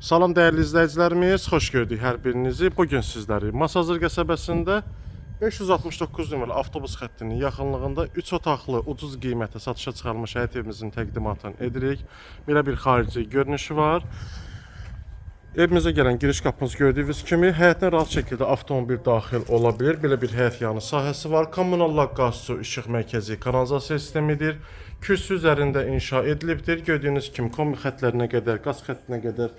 Salam dəyərli izləyicilərimiz, xoş gördük hər birinizi. Bu gün sizləri Masazır qəsəbəsində 569 nömrəli avtobus xəttinin yaxınlığında 3 otaqlı ucuz qiymətə satışa çıxarılmış həyət evimizin təqdimatını edirik. Belə bir xarici görünüşü var. Evimizə gələn giriş qapımız gördüyünüz kimi həyətinə rahat şəkildə avtomobil daxil ola bilər. Belə bir həyət yanı sahəsi var. Kommunallar qaz, su, işıq mərkəzi, kanalizasiya sistemidir. Kürsü üzərində inşa edilibdir. Gördüyünüz kimi kombi xəttlərinə qədər, qaz xəttinə qədər,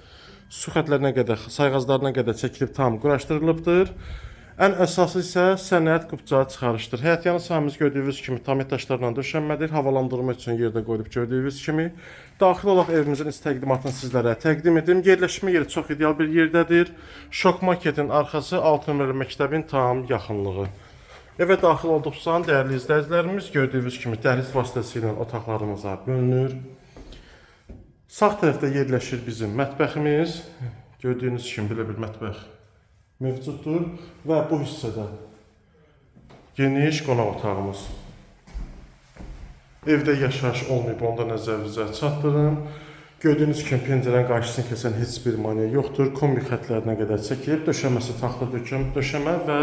su xətlərinə qədər, sayğaclarına qədər çəkilib tam quraşdırılıbdır. Ən əsası isə sənəd qubcağı çıxarışdır. Həyət yanı sahəmiz gördüyünüz kimi tam daşlarla döşənmədir. Havalandırma üçün yerdə qoyulub gördüyünüz kimi. Daxil olaraq evimizin iç təqdimatını sizlərə təqdim edim. Yerləşmə yeri çox ideal bir yerdədir. Şok marketin arxası 6 nömrəli məktəbin tam yaxınlığı. Evə daxil olduqsa, dəyərli izləyicilərimiz gördüyünüz kimi dəhliz vasitəsilə otaqlarımıza bölünür. Sağ tərəfdə yerləşir bizim mətbəximiz. Gördüyünüz kimi belə bir mətbəx mövcuddur və bu hissədə geniş qonaq otağımız. Evdə yaşayış olmayıb, onda nəzərinizə çatdırın. Gördüyünüz kimi pəncərənin qarşısını kəsən heç bir maneə yoxdur. Kombi xətlərinə qədər çəkilib, döşəməsi taxta döküm, döşəmə və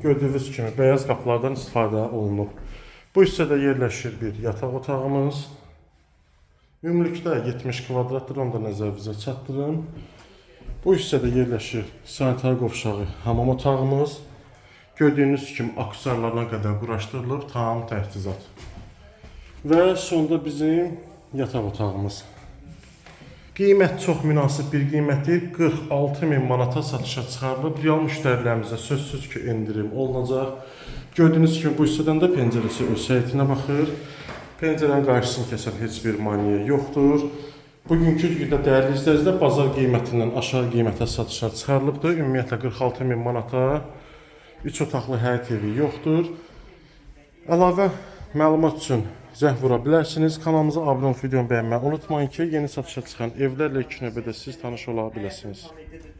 gördüyünüz kimi bəyaz qapılardan istifadə olunub. Bu hissədə yerləşir bir yataq otağımız. Ümumilikdə 70 kvadratdır, onu da nəzərinizə çatdırın. Bu hissədə yerləşir sanitar qovşağı, hamam otağımız. Gördüyünüz kimi aksarlarına qədər quraşdırılıb tam təchizat. Və sonda bizim yataq otağımız. Qiymət çox münasib bir qiymətdir. 46 min manata satışa çıxarılıb. Real müştərilərimizə sözsüz ki, endirim olunacaq. Gördüyünüz kimi bu hissədən də pəncərəsi öz həyətinə baxır. Pəncərənin qarşısını kəsən heç bir maneə yoxdur. Bugünkü gündə dəyərli izləyicilər bazar qiymətindən aşağı qiymətə satışa çıxarılıbdır. Ümumiyyətlə 46 min manata 3 otaqlı həyət evi yoxdur. Əlavə məlumat üçün zəng vura bilərsiniz. Kanalımıza abunə olub videonu bəyənməyi unutmayın ki, yeni satışa çıxan evlərlə ilk növbədə siz tanış ola biləsiniz.